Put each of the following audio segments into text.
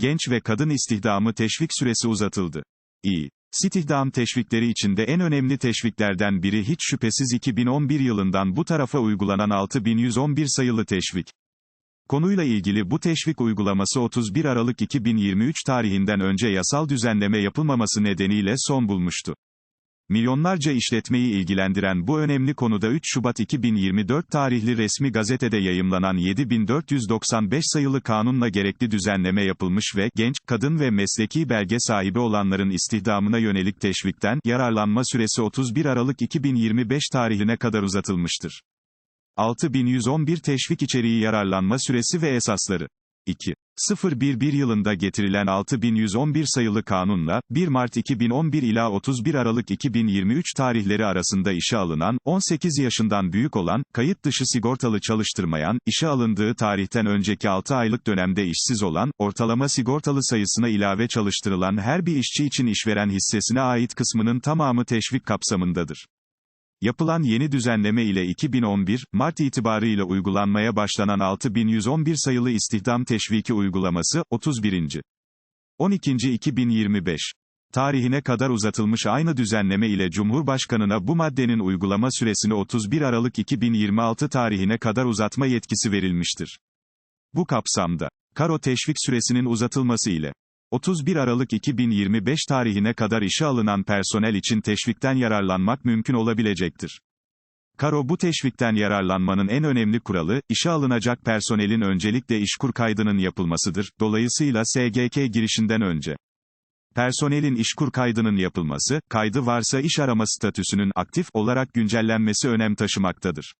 genç ve kadın istihdamı teşvik süresi uzatıldı. İ. İstihdam teşvikleri içinde en önemli teşviklerden biri hiç şüphesiz 2011 yılından bu tarafa uygulanan 6111 sayılı teşvik. Konuyla ilgili bu teşvik uygulaması 31 Aralık 2023 tarihinden önce yasal düzenleme yapılmaması nedeniyle son bulmuştu. Milyonlarca işletmeyi ilgilendiren bu önemli konuda 3 Şubat 2024 tarihli resmi gazetede yayımlanan 7495 sayılı kanunla gerekli düzenleme yapılmış ve genç, kadın ve mesleki belge sahibi olanların istihdamına yönelik teşvikten yararlanma süresi 31 Aralık 2025 tarihine kadar uzatılmıştır. 6111 teşvik içeriği yararlanma süresi ve esasları. 2. 011 yılında getirilen 6111 sayılı kanunla, 1 Mart 2011 ila 31 Aralık 2023 tarihleri arasında işe alınan, 18 yaşından büyük olan, kayıt dışı sigortalı çalıştırmayan, işe alındığı tarihten önceki 6 aylık dönemde işsiz olan, ortalama sigortalı sayısına ilave çalıştırılan her bir işçi için işveren hissesine ait kısmının tamamı teşvik kapsamındadır. Yapılan yeni düzenleme ile 2011, Mart itibarıyla uygulanmaya başlanan 6111 sayılı istihdam teşviki uygulaması, 31. 12. 2025 tarihine kadar uzatılmış aynı düzenleme ile Cumhurbaşkanına bu maddenin uygulama süresini 31 Aralık 2026 tarihine kadar uzatma yetkisi verilmiştir. Bu kapsamda, karo teşvik süresinin uzatılması ile 31 Aralık 2025 tarihine kadar işe alınan personel için teşvikten yararlanmak mümkün olabilecektir. Karo bu teşvikten yararlanmanın en önemli kuralı, işe alınacak personelin öncelikle işkur kaydının yapılmasıdır, dolayısıyla SGK girişinden önce. Personelin işkur kaydının yapılması, kaydı varsa iş arama statüsünün aktif olarak güncellenmesi önem taşımaktadır.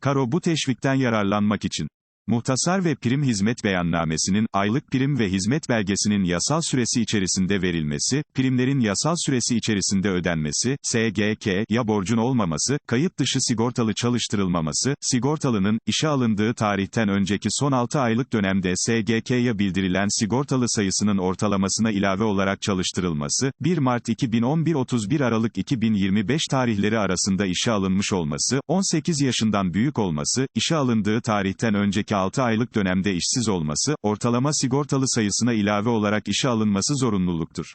Karo bu teşvikten yararlanmak için Muhtasar ve prim hizmet beyannamesinin, aylık prim ve hizmet belgesinin yasal süresi içerisinde verilmesi, primlerin yasal süresi içerisinde ödenmesi, SGK, ya borcun olmaması, kayıt dışı sigortalı çalıştırılmaması, sigortalının, işe alındığı tarihten önceki son 6 aylık dönemde SGK'ya bildirilen sigortalı sayısının ortalamasına ilave olarak çalıştırılması, 1 Mart 2011-31 Aralık 2025 tarihleri arasında işe alınmış olması, 18 yaşından büyük olması, işe alındığı tarihten önceki 6 aylık dönemde işsiz olması, ortalama sigortalı sayısına ilave olarak işe alınması zorunluluktur.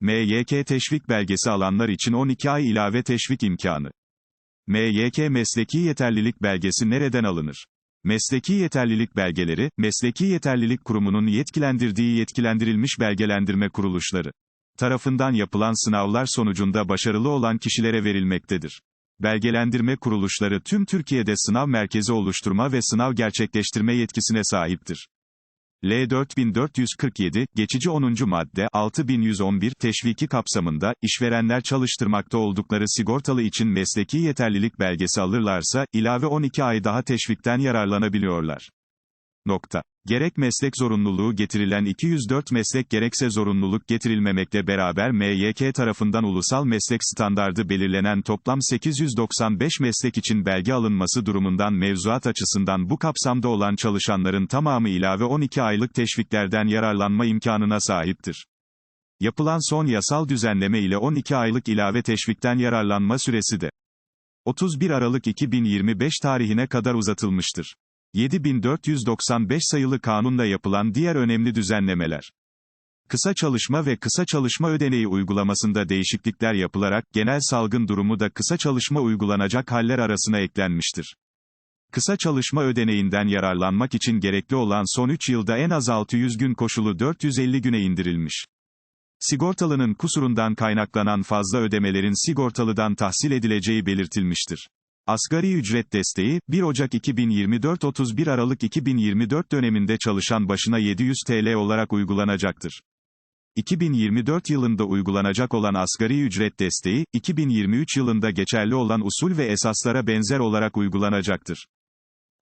MYK teşvik belgesi alanlar için 12 ay ilave teşvik imkanı. MYK mesleki yeterlilik belgesi nereden alınır? Mesleki yeterlilik belgeleri, Mesleki Yeterlilik Kurumu'nun yetkilendirdiği yetkilendirilmiş belgelendirme kuruluşları tarafından yapılan sınavlar sonucunda başarılı olan kişilere verilmektedir. Belgelendirme kuruluşları tüm Türkiye'de sınav merkezi oluşturma ve sınav gerçekleştirme yetkisine sahiptir. L4447, geçici 10. madde, 6111, teşviki kapsamında, işverenler çalıştırmakta oldukları sigortalı için mesleki yeterlilik belgesi alırlarsa, ilave 12 ay daha teşvikten yararlanabiliyorlar. Nokta. Gerek meslek zorunluluğu getirilen 204 meslek gerekse zorunluluk getirilmemekle beraber MYK tarafından ulusal meslek standardı belirlenen toplam 895 meslek için belge alınması durumundan mevzuat açısından bu kapsamda olan çalışanların tamamı ilave 12 aylık teşviklerden yararlanma imkanına sahiptir. Yapılan son yasal düzenleme ile 12 aylık ilave teşvikten yararlanma süresi de 31 Aralık 2025 tarihine kadar uzatılmıştır. 7495 sayılı kanunla yapılan diğer önemli düzenlemeler. Kısa çalışma ve kısa çalışma ödeneği uygulamasında değişiklikler yapılarak, genel salgın durumu da kısa çalışma uygulanacak haller arasına eklenmiştir. Kısa çalışma ödeneğinden yararlanmak için gerekli olan son 3 yılda en az 600 gün koşulu 450 güne indirilmiş. Sigortalının kusurundan kaynaklanan fazla ödemelerin sigortalıdan tahsil edileceği belirtilmiştir. Asgari ücret desteği, 1 Ocak 2024-31 Aralık 2024 döneminde çalışan başına 700 TL olarak uygulanacaktır. 2024 yılında uygulanacak olan asgari ücret desteği, 2023 yılında geçerli olan usul ve esaslara benzer olarak uygulanacaktır.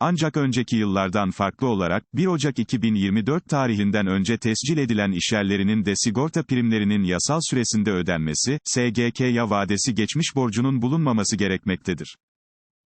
Ancak önceki yıllardan farklı olarak, 1 Ocak 2024 tarihinden önce tescil edilen işyerlerinin de sigorta primlerinin yasal süresinde ödenmesi, SGK'ya vadesi geçmiş borcunun bulunmaması gerekmektedir.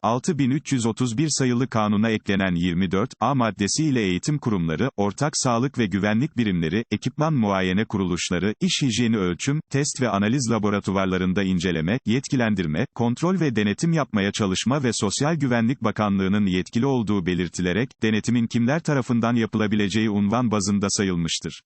6331 sayılı kanuna eklenen 24 A maddesi ile eğitim kurumları, ortak sağlık ve güvenlik birimleri, ekipman muayene kuruluşları, iş hijyeni ölçüm, test ve analiz laboratuvarlarında inceleme, yetkilendirme, kontrol ve denetim yapmaya çalışma ve Sosyal Güvenlik Bakanlığı'nın yetkili olduğu belirtilerek, denetimin kimler tarafından yapılabileceği unvan bazında sayılmıştır.